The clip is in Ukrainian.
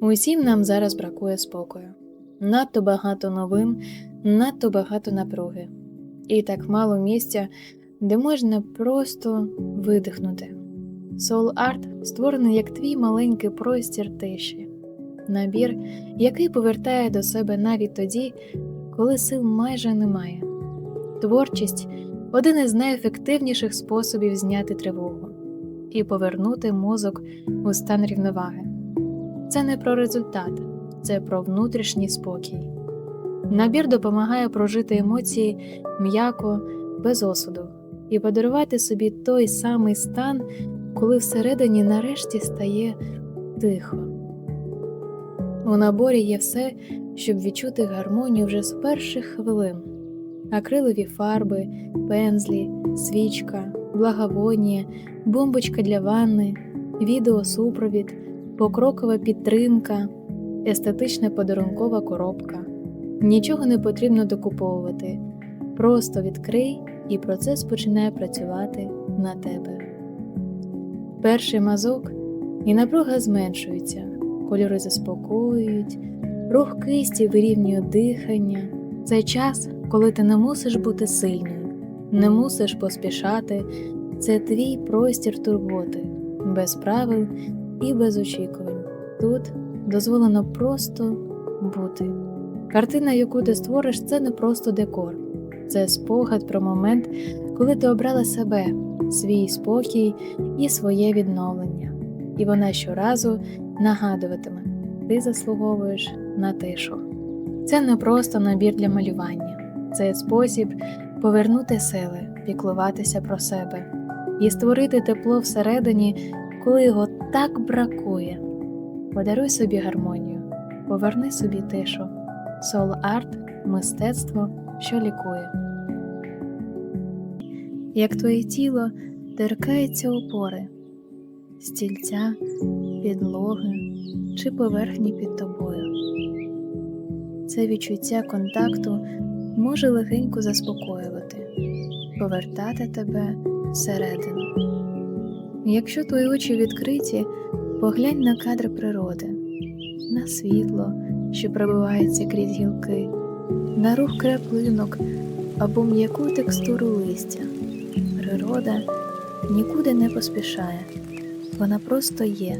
Усім нам зараз бракує спокою. Надто багато новин, надто багато напруги. І так мало місця, де можна просто видихнути. Soul Art створений як твій маленький простір тиші, набір, який повертає до себе навіть тоді, коли сил майже немає. Творчість один із найефективніших способів зняти тривогу і повернути мозок у стан рівноваги. Це не про результат, це про внутрішній спокій. Набір допомагає прожити емоції м'яко, без осуду, і подарувати собі той самий стан, коли всередині нарешті стає тихо. У наборі є все, щоб відчути гармонію вже з перших хвилин: акрилові фарби, пензлі, свічка, благовонія, бомбочка для ванни, відеосупровід, покрокова підтримка, естетична подарункова коробка. Нічого не потрібно докуповувати. Просто відкрий, і процес починає працювати на тебе. Перший мазок і напруга зменшується, кольори заспокоюють, рух кисті вирівнює дихання. Це час, коли ти не мусиш бути сильною, не мусиш поспішати. Це твій простір турботи, без правил і без очікувань. Тут дозволено просто бути. Картина, яку ти створиш, це не просто декор, це спогад про момент, коли ти обрала себе, свій спокій і своє відновлення. І вона щоразу нагадуватиме, ти заслуговуєш на тишу. Це не просто набір для малювання, це спосіб повернути сили, піклуватися про себе і створити тепло всередині, коли його так бракує. Подаруй собі гармонію, поверни собі тишу. Soul Art – мистецтво, що лікує. Як твоє тіло торкається опори, стільця, підлоги чи поверхні під тобою. Це відчуття контакту може легенько заспокоювати, повертати тебе всередину. Якщо твої очі відкриті, поглянь на кадри природи, на світло що пробивається крізь гілки, на рух краплинок або м'яку текстуру листя. Природа нікуди не поспішає, вона просто є.